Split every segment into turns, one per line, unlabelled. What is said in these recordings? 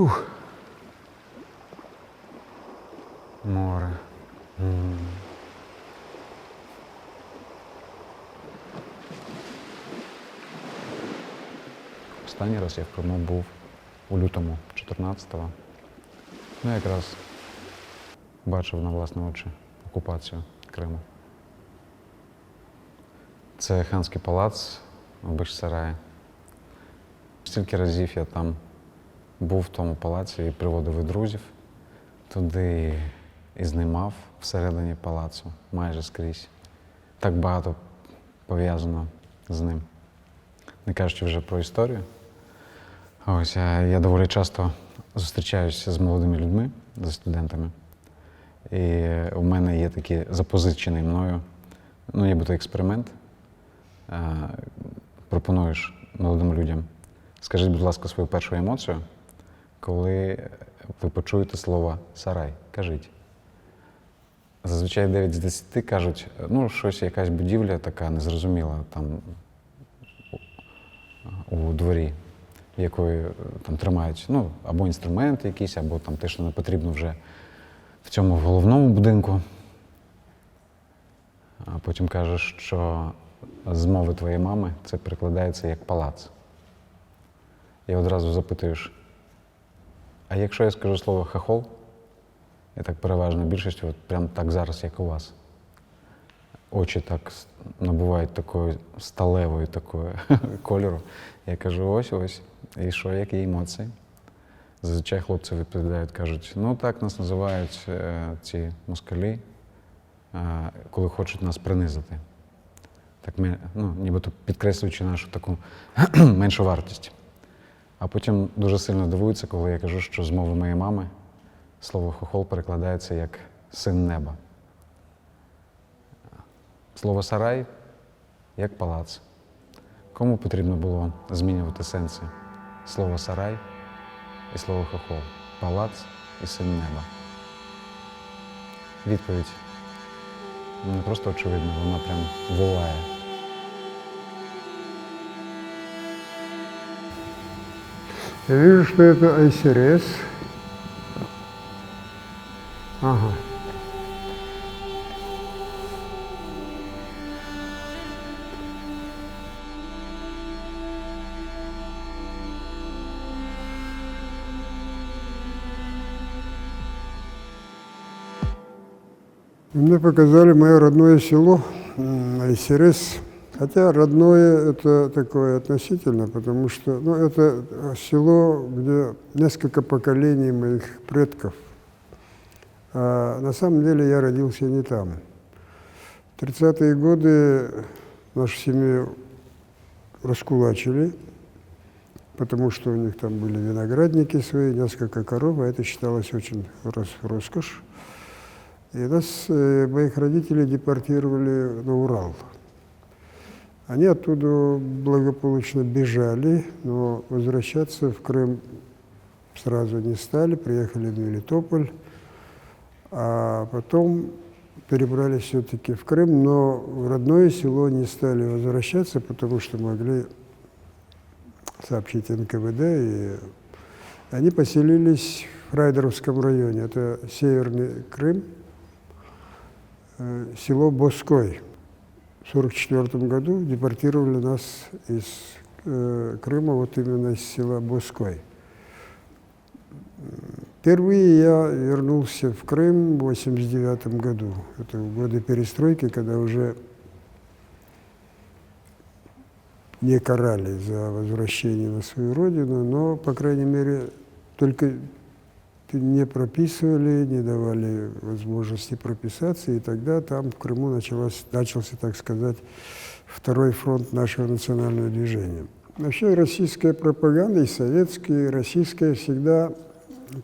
Фух. Море. Останній раз я в Криму був у лютому 14-го. Ну, якраз бачив на власні очі окупацію Криму. Це ханський палац в Бешсараї. Стільки разів я там був в тому палаці і приводив і друзів туди і знімав всередині палацу майже скрізь. Так багато пов'язано з ним. Не кажучи вже про історію. Ось я, доволі часто зустрічаюся з молодими людьми, з студентами. І у мене є такий запозичений мною, ну, нібито експеримент. Е, Пропонуєш молодим людям. Скажіть, будь ласка, свою першу емоцію, коли ви почуєте слово сарай. Кажіть. Зазвичай 9 з 10 кажуть, ну, щось, якась будівля така незрозуміла там у дворі, якої е, там тримають ну, або інструменти якісь, або там те, що не потрібно вже в цьому головному будинку. А потім кажеш, що з мови твоєї мами це перекладається як палац. І одразу запитуєш, а якщо я скажу слово хахол, і так переважно більшістю, от прям так зараз, як у вас. Очі так набувають такої сталевої такої кольору. Я кажу, ось ось. І що, які емоції? Зазвичай хлопці відповідають, кажуть, ну так нас називають е, ці москалі, е, коли хочуть нас принизити. Так ми, ну, нібито підкреслюючи нашу таку меншу вартість. А потім дуже сильно дивуються, коли я кажу, що з мови моєї мами слово хохол перекладається як син неба. Слово сарай як палац. Кому потрібно було змінювати сенси? Слово сарай і слово хохол. Палац і син неба. Відповідь не просто очевидна, вона прям волає.
Я вижу, что это ICRS. Ага. Мне показали мое родное село, Айсерес. Хотя родное это такое относительно, потому что ну, это село, где несколько поколений моих предков. А на самом деле я родился не там. В 30-е годы нашу семью раскулачили, потому что у них там были виноградники свои, несколько коров, а это считалось очень рос- роскошь. И нас, э, моих родителей, депортировали на Урал. Они оттуда благополучно бежали, но возвращаться в Крым сразу не стали, приехали в Мелитополь, а потом перебрались все-таки в Крым, но в родное село не стали возвращаться, потому что могли сообщить НКВД, и они поселились в Райдеровском районе, это Северный Крым, э, село Боской. В 1944 году депортировали нас из э, Крыма, вот именно из села Боской. Впервые я вернулся в Крым в 1989 году. Это годы перестройки, когда уже не карали за возвращение на свою родину, но, по крайней мере, только не прописывали, не давали возможности прописаться, и тогда там в Крыму началось, начался, так сказать, второй фронт нашего национального движения. Вообще российская пропаганда, и советская, и российская, всегда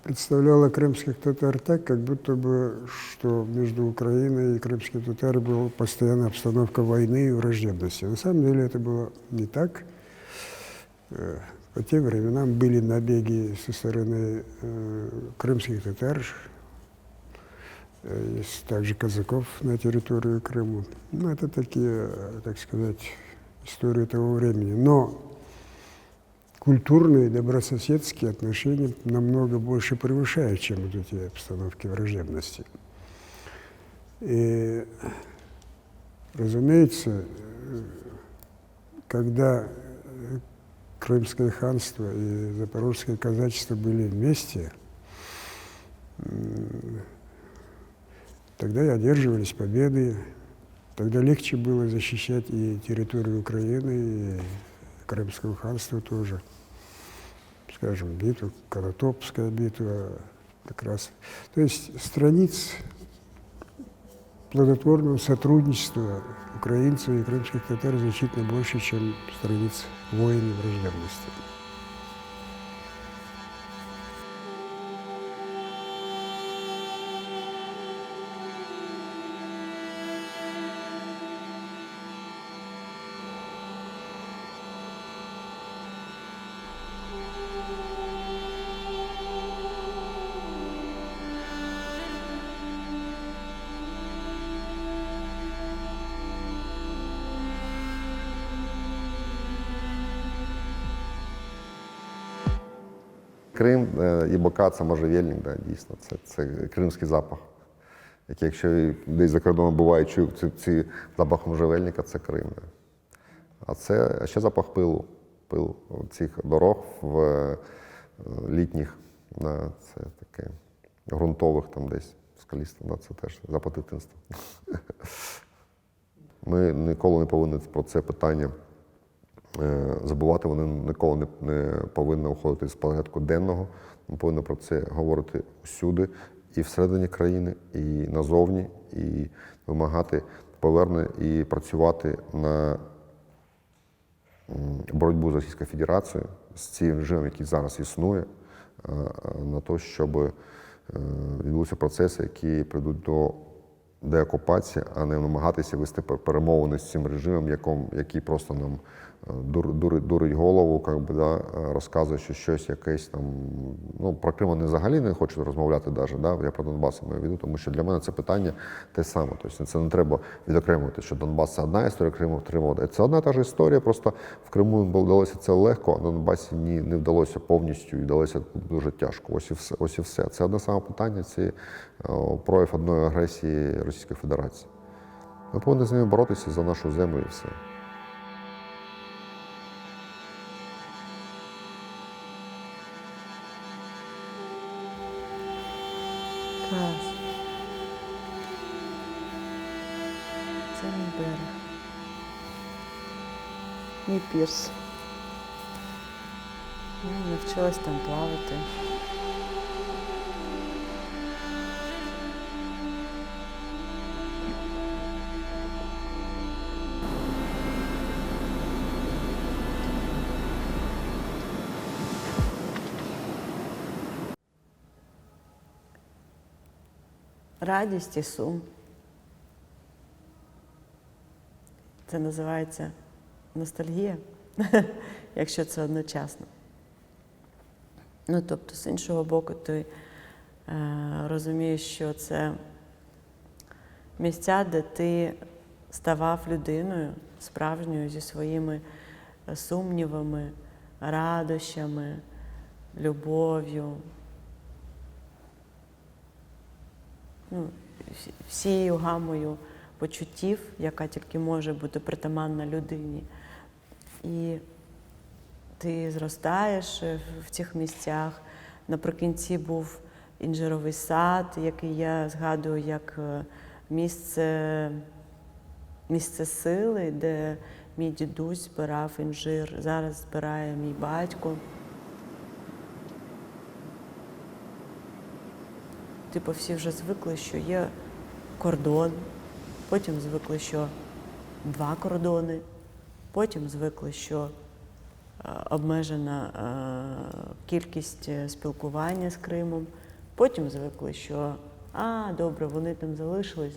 представляла крымских татар так, как будто бы, что между Украиной и крымскими татарами была постоянная обстановка войны и враждебности. На самом деле это было не так. По тем временам были набеги со стороны э, крымских татар, э, также казаков на территорию Крыма. Ну, это такие, так сказать, истории того времени. Но культурные, добрососедские отношения намного больше превышают, чем вот эти обстановки враждебности. И, разумеется, э, когда Крымское ханство и Запорожское казачество были вместе, тогда и одерживались победы, тогда легче было защищать и территорию Украины, и Крымского ханства тоже. Скажем, битва, Конотопская битва, как раз. То есть страниц плодотворного сотрудничества украинцев и крымских татар значительно больше, чем страниц войн и
Крим е, і бока це можжевельник, да, дійсно. Це, це кримський запах. Який, якщо десь за кордоном буває, чую ці, ці запах можжевельника, це Крим. Да. А це ще запах пилу. Пилу цих дорог в е, літніх. Да, це таке ґрунтових там десь скалістих. Да, це теж запах дитинства. Ми ніколи не повинні про це питання забувати. Вони ніколи не, не повинні уходити з порядку денного. Ми повинні про це говорити всюди, і всередині країни, і назовні, і вимагати повернення і працювати на боротьбу з Російською Федерацією, з цим режимом, який зараз існує, е, е, на те, щоб е, відбулися процеси, які прийдуть до деокупації, а не намагатися вести перемовини з цим режимом, який просто нам е, дурить, дурить голову, как би, да, е, розказує, що щось якесь там. Ну, про Крим вони взагалі не хочуть розмовляти, даже, да, я про Донбас маю в виду, тому що для мене це питання те саме. Тобто це не треба відокремувати, що Донбас це одна історія, Крим Крим це одна та ж історія. Просто в Криму вдалося це легко, а на Донбасі ні, не вдалося повністю і вдалося дуже тяжко. Ось і все. Ось і все. Це одне саме питання, це прояв одної агресії Російської Федерації. Ми повинні з ними боротися за нашу землю і все.
Мій пірс. Я навчилась там плавати. Радість і сум. Це називається ностальгія, якщо це одночасно. Ну, тобто, з іншого боку, ти е, розумієш, що це місця, де ти ставав людиною справжньою зі своїми е, сумнівами, радощами, любов'ю, ну, всією гамою почуттів, яка тільки може бути притаманна людині. І ти зростаєш е, в- цих місцях. Наприкінці був інжировий сад, який я згадую як е, місце, місце сили, де мій дідусь збирав інжир. Зараз збирає мій батько. Типу, всі вже звикли, що є кордон, потім звикли, що два кордони, потім звикли, що е, обмежена е, кількість е, спілкування з Кримом, потім звикли, що а, добре, вони там залишились,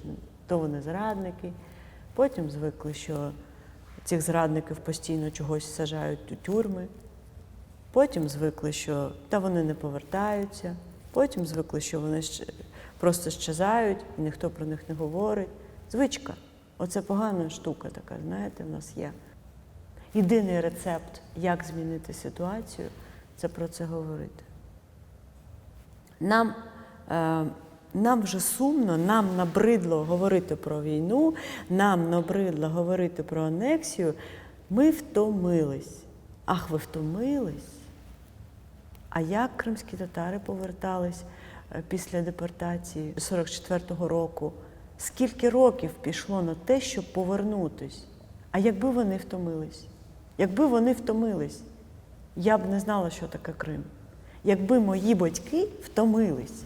то вони зрадники. Потім звикли, що цих зрадників постійно чогось сажають у тюрми. Потім звикли, що та вони не повертаються. Потім звикли, що вони просто щезають, і ніхто про них не говорить. Звичка. Оце погана штука така, знаєте, в нас є. Єдиний рецепт, як змінити ситуацію, це про це говорити. Нам, е, нам вже сумно, нам набридло говорити про війну, нам набридло говорити про анексію. Ми втомились. Ах, ви втомились? А як кримські татари повертались е, після депортації 44-го року? Скільки років пішло на те, щоб повернутись? А якби вони втомились? Якби вони втомились, я б не знала, що таке Крим. Якби мої батьки втомились,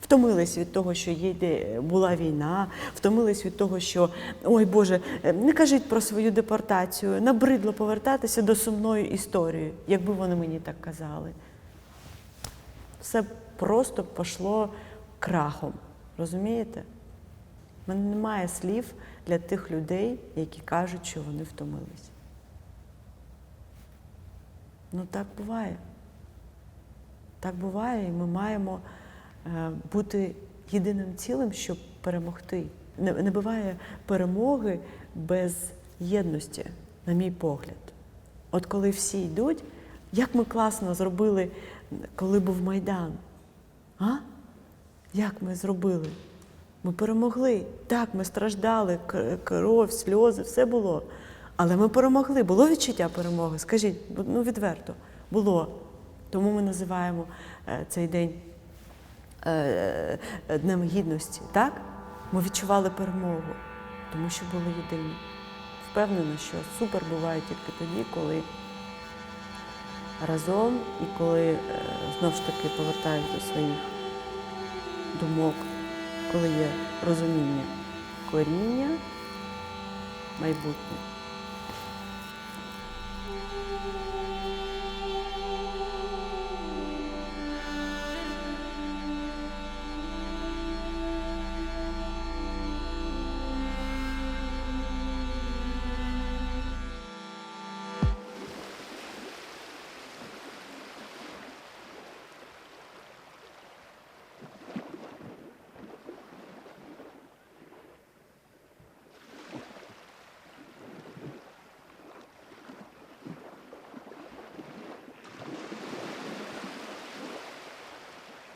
втомились від того, що їде, була війна, втомились від того, що ой Боже, е, не кажіть про свою депортацію, набридло повертатися до сумної історії, якби вони мені так казали. Все просто пішло крахом. Розумієте? У мене немає слів для тих людей, які кажуть, що вони втомились. Ну так буває. Так буває, і ми маємо е, бути єдиним цілим, щоб перемогти. Не, не буває перемоги без єдності, на мій погляд. От коли всі йдуть, як ми класно зробили, коли був Майдан. А? Як ми зробили? Ми перемогли. Так, ми страждали, кров, сльози, все було. Але ми перемогли. Було відчуття перемоги? Скажіть, ну відверто, було. Тому ми називаємо е, цей день е, е, Днем Гідності. Так? Ми відчували перемогу, тому що були єдині. Впевнена, що супер буває тільки тоді, коли разом і коли е, знов ж таки повертаюсь до своїх думок, коли є розуміння коріння, майбутнє.